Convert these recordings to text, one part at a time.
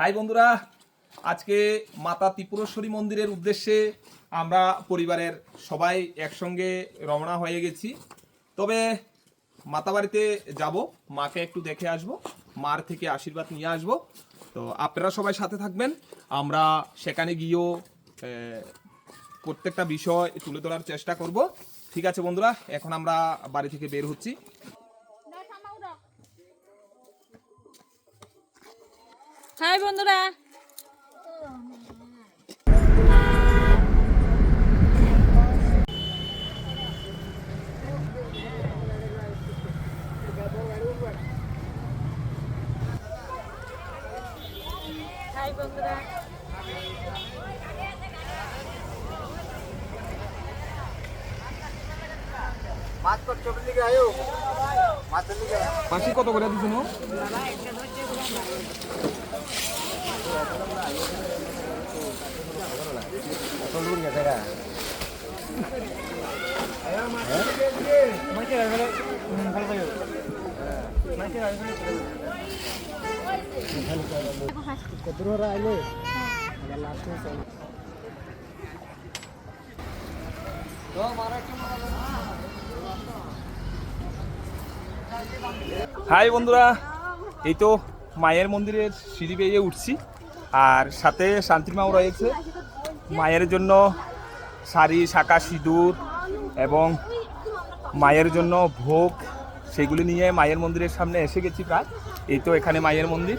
High বন্ধুরা, আজকে মাতা ত্রিপুরেশ্বরী মন্দিরের উদ্দেশ্যে আমরা পরিবারের সবাই একসঙ্গে রওনা হয়ে গেছি। তবে মাতা বাড়িতে যাব, মাকে একটু দেখে আসব, মার থেকে আশীর্বাদ নিয়ে আসব। তো আপনারা সবাই সাথে থাকবেন। আমরা সেখানে গিয়েও প্রত্যেকটা বিষয় তুলে ধরার চেষ্টা করব। ঠিক আছে বন্ধুরা, এখন আমরা বাড়ি থেকে বের হচ্ছি। হাই বন্ধুরা হাই বন্ধুরা মাছ কত করে দিছিল হাই বন্ধুরা এই তো মায়ের মন্দিরের সিঁড়ি পেয়ে উঠছি। আর সাথে শান্তির মাও রয়েছে। মায়ের জন্য শাড়ি শাঁকা সিঁদুর এবং মায়ের জন্য ভোগ, সেগুলি নিয়ে মায়ের মন্দিরের সামনে এসে গেছি প্রায়। এই তো এখানে মায়ের মন্দির।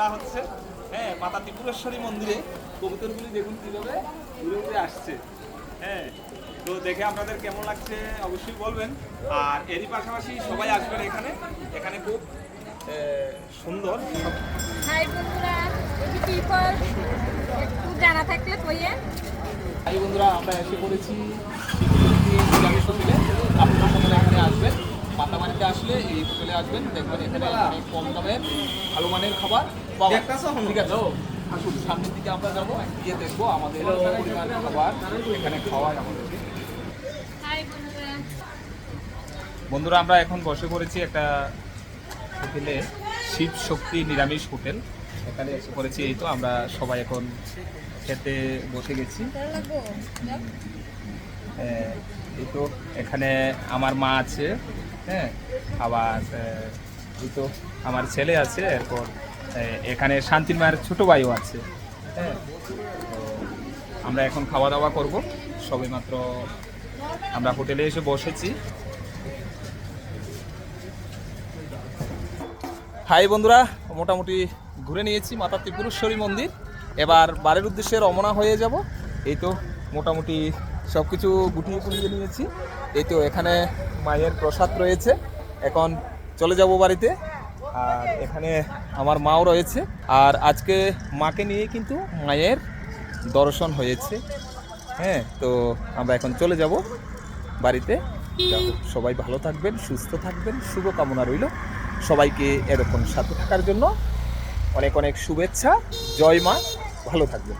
মেলা হচ্ছে। হ্যাঁ মাতা ত্রিপুরেশ্বরী মন্দিরে কবুতরগুলি দেখুন কীভাবে ঘুরে ঘুরে আসছে। হ্যাঁ তো দেখে আপনাদের কেমন লাগছে অবশ্যই বলবেন। আর এরই পাশাপাশি সবাই আসবেন এখানে। এখানে খুব সুন্দর। হাই বন্ধুরা একটু জানা থাকলে এই বন্ধুরা আমরা এসে পড়েছি শিলিগুড়ি নিরামিষ হোটেলে। আপনারা সকলে এখানে আসবেন। মাতামারিতে আসলে এই হোটেলে আসবেন। দেখবেন এখানে অনেক কম দামের ভালো মানের খাবার। ঠিক আছে আসুন সামনের দিকে আমরা যাব গিয়ে দেখব আমাদের পরিমাণ খাবার এখানে খাওয়ায় আমাদের। বন্ধুরা। বন্ধুরা আমরা এখন বসে পড়েছি একটা হোটেলে শিব শক্তি নিরামিষ হোটেল। এখানে এসে পড়েছি এই তো আমরা সবাই এখন খেতে বসে গেছি। হ্যাঁ, এই তো এখানে আমার মা আছে হ্যাঁ আবার এই তো আমার ছেলে আছে এরপর এখানে শান্তির মায়ের ছোটো ভাইও আছে। হ্যাঁ আমরা এখন খাওয়া দাওয়া করব। সবে মাত্র আমরা হোটেলে এসে বসেছি। হাই বন্ধুরা, মোটামুটি ঘুরে নিয়েছি মাতা ত্রিপুরেশ্বরী মন্দির। এবার বাড়ির উদ্দেশ্যে রমনা হয়ে যাব। এই তো মোটামুটি সব কিছু গুটিয়ে পুড়িয়ে নিয়েছি। এই তো এখানে মায়ের প্রসাদ রয়েছে। এখন চলে যাব বাড়িতে। আর এখানে আমার মাও রয়েছে। আর আজকে মাকে নিয়ে কিন্তু মায়ের দর্শন হয়েছে। হ্যাঁ তো আমরা এখন চলে যাব বাড়িতে। সবাই ভালো থাকবেন, সুস্থ থাকবেন, শুভকামনা রইল। সবাইকে এরকম সাথে থাকার জন্য অনেক অনেক শুভেচ্ছা। জয় মা, ভালো থাকবেন।